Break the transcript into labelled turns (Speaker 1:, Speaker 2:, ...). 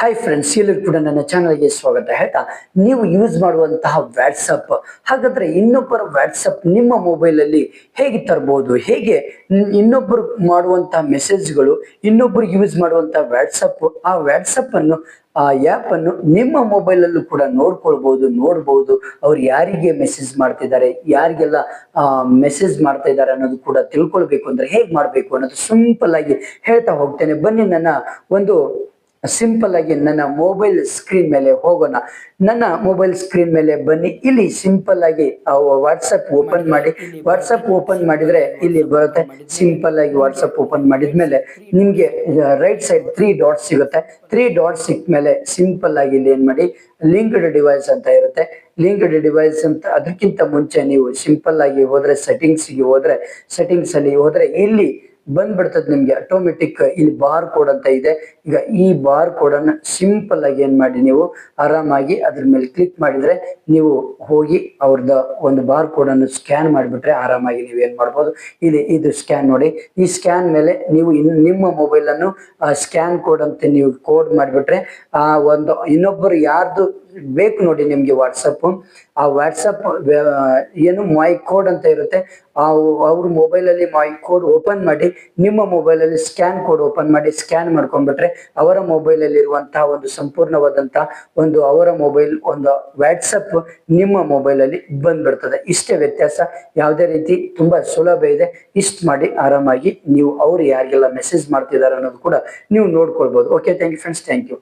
Speaker 1: Hi friends ಎಲ್ಲರೂ ಕೂಡ ನನ್ನ ಚಾನಲ್ಗೆ ಸ್ವಾಗತ. ಹೇಳ್ತಾ ನೀವು ಯೂಸ್ ಮಾಡುವಂತಹ ವ್ಯಾಟ್ಸಪ್ ಹಾಗಾದ್ರೆ ಇನ್ನೊಬ್ಬರ ವ್ಯಾಟ್ಸಪ್ ನಿಮ್ಮ ಮೊಬೈಲಲ್ಲಿ ಹೇಗೆ ತರಬಹುದು ಹೇಗೆ ಇನ್ನೊಬ್ಬರು ಮಾಡುವಂತಹ ಮೆಸೇಜ್ಗಳು ಇನ್ನೊಬ್ಬರು ಯೂಸ್ ಮಾಡುವಂತಹ ವ್ಯಾಟ್ಸಪ್ ಆ ವ್ಯಾಟ್ಸಪ್ ಅನ್ನು, ಆ ಆ್ಯಪ್ ಅನ್ನು ನಿಮ್ಮ ಮೊಬೈಲಲ್ಲೂ ಕೂಡ ನೋಡ್ಕೊಳ್ಬೋದು, ನೋಡ್ಬೋದು. ಅವ್ರು ಯಾರಿಗೆ ಮೆಸೇಜ್ ಮಾಡ್ತಿದ್ದಾರೆ, ಯಾರಿಗೆಲ್ಲ ಮೆಸೇಜ್ ಮಾಡ್ತಾ ಇದ್ದಾರೆ ಅನ್ನೋದು ಕೂಡ ತಿಳ್ಕೊಳ್ಬೇಕು ಅಂದ್ರೆ ಹೇಗೆ ಮಾಡಬೇಕು ಅನ್ನೋದು ಸಿಂಪಲ್ ಆಗಿ ಹೇಳ್ತಾ ಹೋಗ್ತೇನೆ. ಬನ್ನಿ ನನ್ನ ಒಂದು ಸಿಂಪಲ್ ಆಗಿ ನನ್ನ ಮೊಬೈಲ್ ಸ್ಕ್ರೀನ್ ಮೇಲೆ ಹೋಗೋಣ. ನನ್ನ ಮೊಬೈಲ್ ಸ್ಕ್ರೀನ್ ಮೇಲೆ ಬನ್ನಿ. ಇಲ್ಲಿ ಸಿಂಪಲ್ ಆಗಿ ವಾಟ್ಸಪ್ ಓಪನ್ ಮಾಡಿ. ವಾಟ್ಸಪ್ ಓಪನ್ ಮಾಡಿದ್ರೆ ಇಲ್ಲಿ ಬರುತ್ತೆ. ಸಿಂಪಲ್ ಆಗಿ ವಾಟ್ಸಪ್ ಓಪನ್ ಮಾಡಿದ್ಮೇಲೆ ನಿಮ್ಗೆ ರೈಟ್ ಸೈಡ್ ತ್ರೀ ಡಾಟ್ ಸಿಗುತ್ತೆ. ತ್ರೀ ಡಾಟ್ ಸಿಕ್ಕ ಮೇಲೆ ಸಿಂಪಲ್ ಆಗಿ ಇಲ್ಲಿ ಏನ್ ಮಾಡಿ ಲಿಂಕ್ಡ್ ಡಿವೈಸ್ ಅಂತ ಇರುತ್ತೆ. ಲಿಂಕ್ಡ್ ಡಿವೈಸ್ ಅಂತ ಅದಕ್ಕಿಂತ ಮುಂಚೆ ನೀವು ಸಿಂಪಲ್ ಆಗಿ ಹೋದ್ರೆ ಸೆಟ್ಟಿಂಗ್ಸ್ಗೆ ಹೋದ್ರೆ ಸೆಟ್ಟಿಂಗ್ಸ್ ಅಲ್ಲಿ ಹೋದ್ರೆ ಇಲ್ಲಿ ಬಂದ್ಬಿಡ್ತದೆ ನಿಮ್ಗೆ ಆಟೋಮೆಟಿಕ್ ಇಲ್ಲಿ ಬಾರ್ ಕೋಡ್ ಅಂತ ಇದೆ. ಈಗ ಈ ಬಾರ್ ಕೋಡ್ ಅನ್ನ ಸಿಂಪಲ್ ಆಗಿ ಏನ್ ಮಾಡಿ ನೀವು ಆರಾಮಾಗಿ ಅದ್ರ ಮೇಲೆ ಕ್ಲಿಕ್ ಮಾಡಿದ್ರೆ ನೀವು ಹೋಗಿ ಅವ್ರದ ಒಂದು ಬಾರ್ ಕೋಡ್ ಅನ್ನು ಸ್ಕ್ಯಾನ್ ಮಾಡಿಬಿಟ್ರೆ ಆರಾಮಾಗಿ ನೀವು ಏನ್ ಮಾಡ್ಬೋದು. ಇಲ್ಲಿ ಇದು ಸ್ಕ್ಯಾನ್ ನೋಡಿ. ಈ ಸ್ಕ್ಯಾನ್ ಮೇಲೆ ನೀವು ನಿಮ್ಮ ಮೊಬೈಲ್ ಅನ್ನು ಸ್ಕ್ಯಾನ್ ಕೋಡ್ ಅಂತ ನೀವು ಕೋಡ್ ಮಾಡಿಬಿಟ್ರೆ ಆ ಒಂದು ಇನ್ನೊಬ್ಬರು ಯಾರ್ದು ಬೇಕು ನೋಡಿ ನಿಮ್ಗೆ ವಾಟ್ಸಪ್ ಆ ವಾಟ್ಸಪ್ ಏನು ಮೈ ಕೋಡ್ ಅಂತ ಇರುತ್ತೆ, ಆ ಅವ್ರ ಮೊಬೈಲ್ ಅಲ್ಲಿ ಮೈ ಕೋಡ್ ಓಪನ್ ಮಾಡಿ, ನಿಮ್ಮ ಮೊಬೈಲ್ ಅಲ್ಲಿ ಸ್ಕ್ಯಾನ್ ಕೋಡ್ ಓಪನ್ ಮಾಡಿ ಸ್ಕ್ಯಾನ್ ಮಾಡ್ಕೊಂಡ್ಬಿಟ್ರೆ ಅವರ ಮೊಬೈಲ್ ಅಲ್ಲಿ ಇರುವಂತಹ ಒಂದು ಸಂಪೂರ್ಣವಾದಂತಹ ಒಂದು ಅವರ ಮೊಬೈಲ್ ಒಂದು ವಾಟ್ಸಪ್ ನಿಮ್ಮ ಮೊಬೈಲ್ ಅಲ್ಲಿ ಬಂದ್ಬಿಡ್ತದೆ. ಇಷ್ಟೇ ವ್ಯತ್ಯಾಸ, ಯಾವುದೇ ರೀತಿ ತುಂಬಾ ಸುಲಭ ಇದೆ. ಇಷ್ಟ ಮಾಡಿ ಆರಾಮಾಗಿ ನೀವು ಅವ್ರು ಯಾರಿಗೆಲ್ಲ ಮೆಸೇಜ್ ಮಾಡ್ತಿದ್ದಾರೆ ಅನ್ನೋದು ಕೂಡ ನೀವು ನೋಡ್ಕೊಳ್ಬಹುದು okay thank you friends thank you